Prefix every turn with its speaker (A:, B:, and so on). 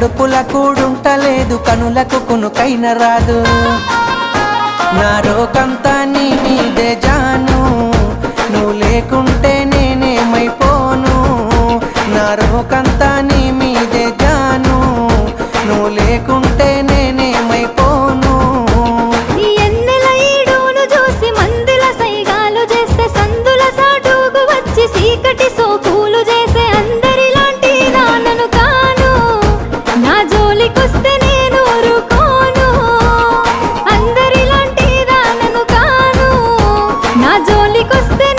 A: కడుపుల కూడుంటలేదు కనులకు కునుకైన రాదు. నా రోకంతా నీ మీదే జాను. నువ్వు లేకుంటే నేనేమైపోను. నా రోకంతా నీ మీదే జాను. నువ్వు లేకుంటే నా జోలికొస్తే